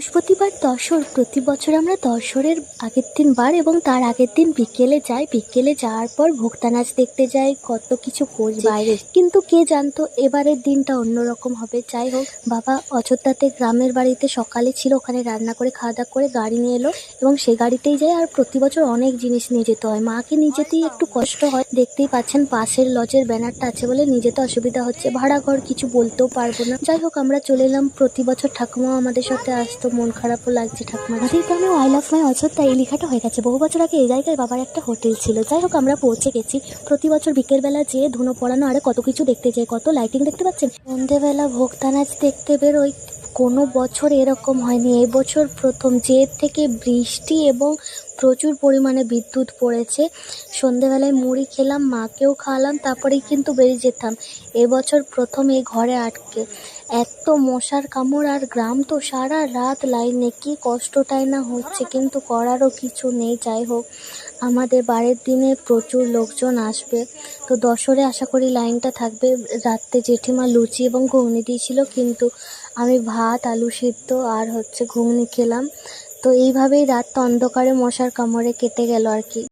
বৃহস্পতিবার দশর। প্রতি বছর আমরা দশরের আগের দিন বার এবং তার আগের দিন বিকেলে যাই। বিকেলে যাওয়ার পর ভোক্তা নাচ দেখতে যাই কত কিছু করি। বাইরে। কিন্তু কে জানতো এবারের দিনটা অন্যরকম হবে। যাই হোক বাবা অযোধ্যাতে গ্রামের বাড়িতে সকালে ছিল ওখানে রান্না করে খাওয়া দাওয়া করে গাড়ি নিয়ে এলো এবং সেই গাড়িতেই যায়। আর প্রতি বছর অনেক জিনিস নিয়ে যেতে হয়। মাকে নিয়ে যেতেই একটু কষ্ট হয়। দেখতেই পাচ্ছেন পাশের লজের ব্যানারটা আছে বলে নিয়ে যেতে অসুবিধা হচ্ছে। ভাড়া ঘর কিছু বলতেও পারব না। যাই হোক আমরা চলে এলাম। প্রতি বছর ঠাকুমাও আমাদের সাথে আসতো। মন খারাপও লাগছে ঠাকুমা আমাদের গ্রামে আই লাভ মাই অযোধ্যা এই লেখাটা হয়ে গেছে। বহু বছর আগে এই জায়গায় বাবার একটা হোটেল ছিল। যাই হোক, আমরা পৌঁছে গেছি। প্রতি বছর বিকেলবেলা যেয়ে ধুনো পড়ানো, আরে কত কিছু দেখতে যাই। কত লাইটিং দেখতে পাচ্ছেন? সন্ধেবেলা ভোক্তা নাচ দেখতে বেরোই। কোনো বছর এরকম হয়নি। এবছর প্রথম যে থেকে বৃষ্টি এবং প্রচুর পরিমাণে বিদ্যুৎ পড়েছে। সন্ধেবেলায় মুড়ি খেলাম, মাকেও খাওয়ালাম, তারপরেই কিন্তু বেরিয়ে যেতাম। এবছর প্রথম এই ঘরে আটকে। এত মশার কামড় আর গ্রাম তো সারা রাত লাইনে, কী কষ্টটাই না হচ্ছে। কিন্তু করারও কিছু নেই, যাই হোক। আমাদের বারের দিনে প্রচুর লোকজন আসবে। তো দশরে আশা করি লাইনটা থাকবে। রাত্রে জেঠিমা লুচি এবং ঘুগনি দিয়েছিল, কিন্তু আমি ভাত, আলু সিদ্ধ আর হচ্ছে ঘুগনি খেলাম। তো এইভাবেই রাতটা অন্ধকারে মশার কামড়ে কেটে গেল আর কি।